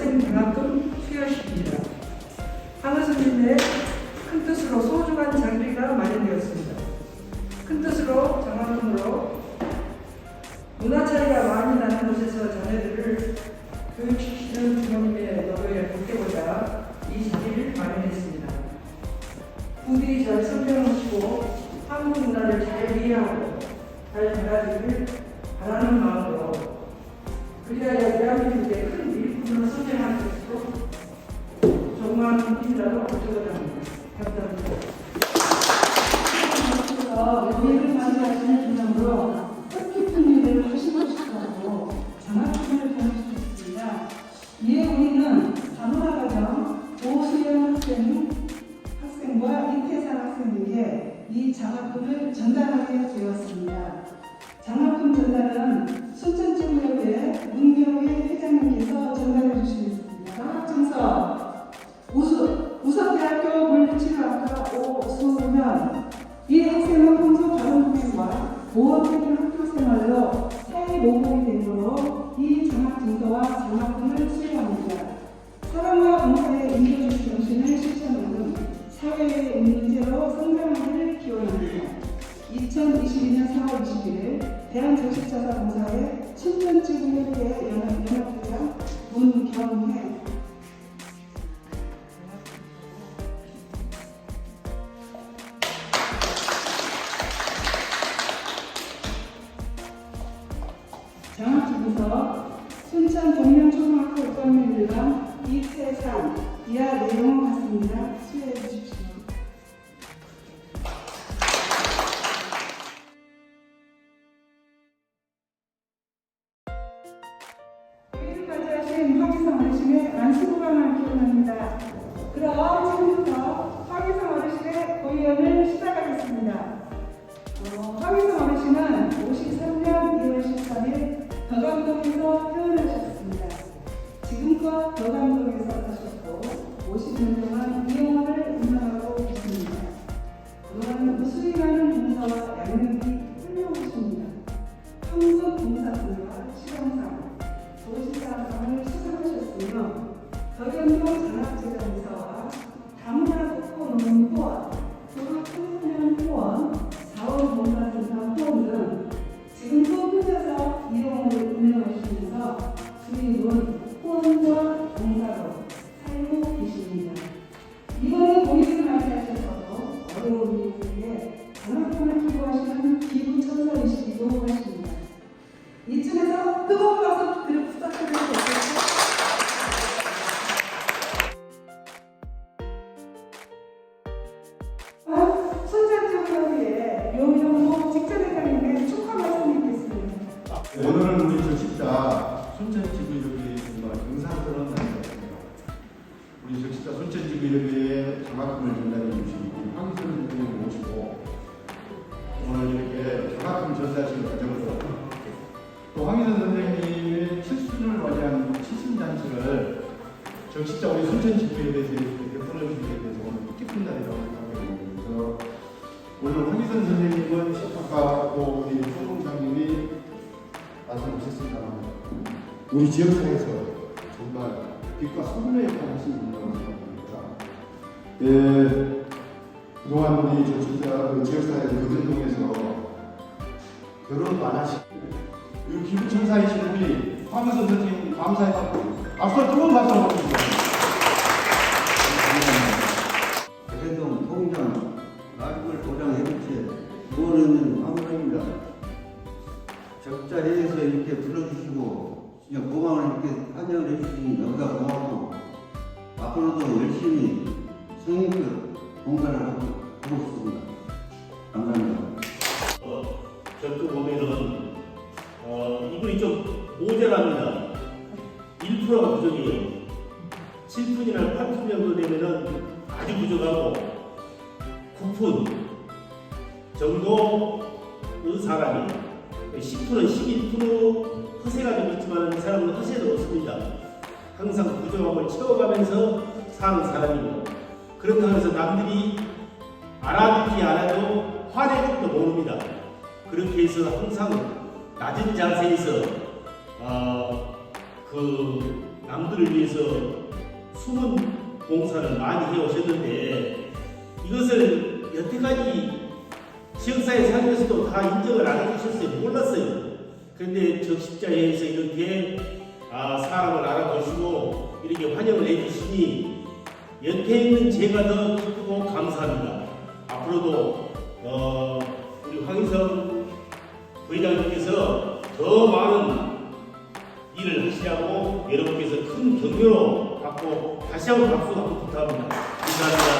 학생 장학금 수여식입니다. 황 스님의 큰 뜻으로 소중한 장비가 마련되었습니다. 큰 뜻으로 장학금으로 문화 차이가 많이 나는 곳에서 자녀들을 교육시키는 부모님의 이 학생은 평소 다른 학생과 모험적인 학교 생활로 사회 모범이 되므로 이 장학 증서와 장학금을 수여합니다. 사랑과 봉사의 인도주의 정신을 실천하는 사회의 문제로 성장하기를 기원합니다. 2022년 4월 21일 대한정신자사공사의 춘천지구협회 연합, 연합회장 문경혜 장학주부서 순천 동명초등학교 입학민들과 이태상 이하 내용은 같습니다. 수혜해 주십시오. 황희성 어르신의 만수무강을 기원합니다. 그럼 지금부터 황희성 어르신의 고위원을 시작하겠습니다. 어, 황희성 어르신은 53년 이번에 공익을 맞이하셔서 어려운 이들에게 장학금을 기부하시는 기부 천사이시기도 하십니다. 이쯤에서 뜨거운 박수 그 부탁드려도 될까요? 아, 손자주협의회 요명호 직전회장님의 축하 말씀 드리겠습니다. 오늘은 우리 적십자 순천지구협의회 정말 날 이었습니다. 우리 적십자 순천지구 협의회 장학금을 전달해 주신 황선 선생님 모시고 오늘 이렇게 장학금 전달식 과정으로 또 황희선 선생님의 7주년을 맞이한 70잔치를 적십자 우리 순천지구협의회에서 이렇게 베풀어주게 돼서 오늘 뜻깊은 날이라고 생각합니다. 그래서 오늘 황희선 선생님은 아까 또 우리 소동장님이 말씀하셨습니다만 우리 지역사회에서 빛과 소금의 역할을 하시는 분이라고 생각합니다. 예, 그동안 우리 저 진짜 그 지역사회 교전동에서 결혼도 안 하시고 이 기부천사이신 우리 황은선 선생님 감사해서 박수 뜨거운 박수 한번 주세요. 대동 통장 나중을 보장해주지 모르는 황당입니다. 적자리에서 이렇게 불러주시고 진짜 고마움을 이렇게 환영을 해주시니 너무나 고맙고 앞으로도 열심히 성의껏 공부를 하고 하고 싶습니다. 감사합니다. 어, 저쪽 보면은 어, 이분이 좀 모자랍니다. 1%가 부족해요. 7푼이나 8푼 정도 되면은 아주 부족하고 9푼 정도 의 사람이 10%, 11% 허세가 좀 있지만 이 사람은 허세도 없습니다. 항상 부족함을 채워가면서 사는 사람이고 그런다고 해서 남들이 알아듣지 않아도 화낼 줄도 모릅니다. 그렇게 해서 항상 낮은 자세에서 어, 그 남들을 위해서 숨은 봉사를 많이 해오셨는데 이것을 여태까지 지역사회 살면서도 다 인정을 안 해주셨어요. 몰랐어요. 그런데 적십자회에서 이렇게 아, 사람을 알아보시고 이렇게 환영을 해주시니 연태 있는 제가 더 기쁘고 감사합니다. 앞으로도 어, 우리 황희성 부회장님께서 더 많은 일을 하시라고 여러분께서 큰 격려로 받고 다시 한번 박수 한번 부탁합니다. 감사합니다.